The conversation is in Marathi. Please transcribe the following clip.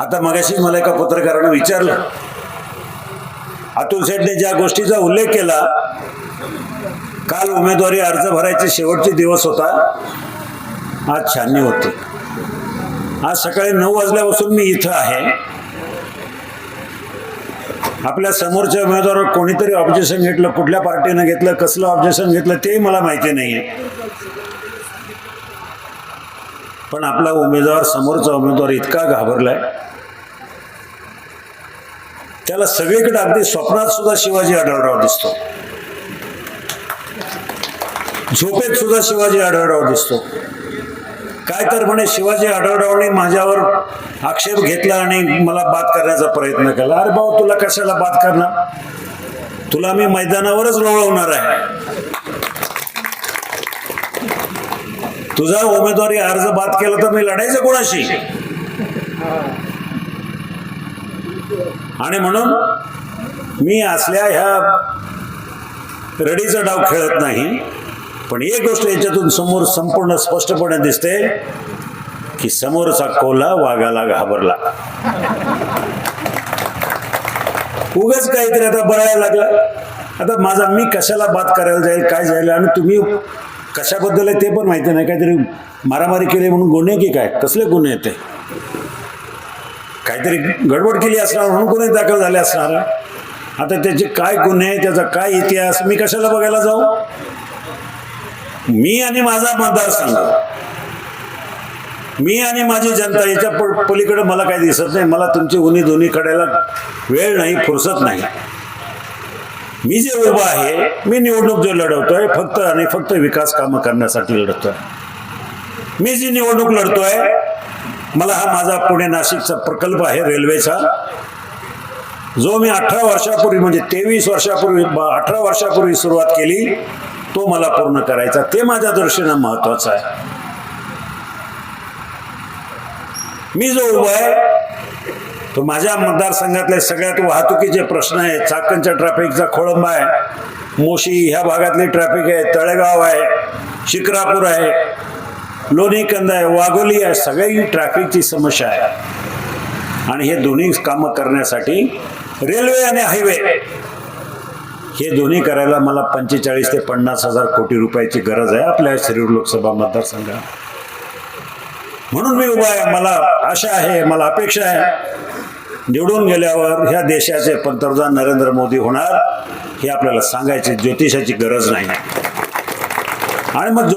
आता मगाशी मला एका पत्रकारानं विचारलं. अतुल शेठने ज्या गोष्टीचा उल्लेख केला काल उमेदवारी अर्ज भरायचे शेवटचे दिवस होता. आज छाननी होते. आज सकाळी नऊ वाजल्यापासून मी इथं आहे. आपल्या समोरच्या उमेदवारावर कोणीतरी ऑब्जेक्शन घेतलं कुठल्या पार्टीनं घेतलं कसलं ऑब्जेक्शन घेतलं तेही मला माहिती नाहीये. पण आपला उमेदवार समोरचा उमेदवार इतका घाबरलाय. त्याला सगळीकडे अगदी स्वप्नात सुद्धा शिवाजी आढळराव दिसतो. झोपेत सुद्धा शिवाजी आढळराव दिसतो. काय तर म्हणे शिवाजी आढळरावने माझ्यावर आक्षेप घेतला आणि मला बात करण्याचा प्रयत्न केला. अरे भाऊ तुला कशाला बात करणार? तुला मी मैदानावरच लोळवणार आहे. तुझा उमेदवारी अर्ज बाद केला तर मी लढायचं कोणाशी? आणि म्हणून मी असल्या ह्या रडीचा डाव खेळत नाही पण एक गोष्ट याच्यातून समोर संपूर्ण स्पष्टपणे दिसते की समोरचा कोला वाघाला घाबरला. उगाच काहीतरी आता बळायला लागला. आता माझा मी कशाला बात करायला जाईल काय जाईल आणि तुम्ही कशाबद्दल आहे ते पण माहिती नाही. काहीतरी मारामारी केली म्हणून गुन्हे की काय? कसले गुन्हे आहेत ते? काहीतरी गडबड केली असणार म्हणून गुन्हे दाखल झाले असणार? आता त्याचे काय गुन्हे त्याचा काय इतिहास? मी कशाला बघायला जाऊ? मी आणि माझा मतदारसंघ. मी आणि माझी जनता याच्या पलीकडे मला काही दिसत नाही. मला तुमची उन्ही दोन्ही कडायला वेळ नाही फुरसत नाही. मी जे उभा आहे मी निवडणूक जो लढवतोय फक्त आणि फक्त विकास कामं करण्यासाठी लढतोय. मी जी निवडणूक लढतोय मला हा माझा पुणे नाशिकचा प्रकल्प आहे रेल्वेचा. जो मी अठरा वर्षापूर्वी म्हणजे तेवीस वर्षापूर्वी अठरा वर्षापूर्वी सुरुवात केली तो मला पूर्ण करायचा. ते माझ्या दृष्टीनं महत्वाचं आहे. मी जो उभा आहे तो माझ्या मतदारसंघातले सगळ्यात वाहतुकीचे प्रश्न आहेत. चाकणच्या ट्रॅफिकचा खोळंबा आहे. मोशी ह्या भागातली ट्रॅफिक आहे तळेगाव आहे शिक्रापूर आहे लोणी कंद आहे वाघोली आहे सगळी ट्रॅफिकची समस्या आहे. आणि हे दोन्ही कामं करण्यासाठी रेल्वे आणि हायवे हे दोन्ही करायला मला पंचेचाळीस ते पन्नास हजार कोटी रुपयाची गरज आहे आपल्या शिरूर लोकसभा मतदारसंघात. म्हणून मी उभा आहे. मला आशा आहे मला अपेक्षा आहे. निवडून गेल्यावर ह्या देशाचे पंतप्रधान नरेंद्र मोदी होणार हे आपल्याला सांगायची ज्योतिषाची गरज नाही. आणि मग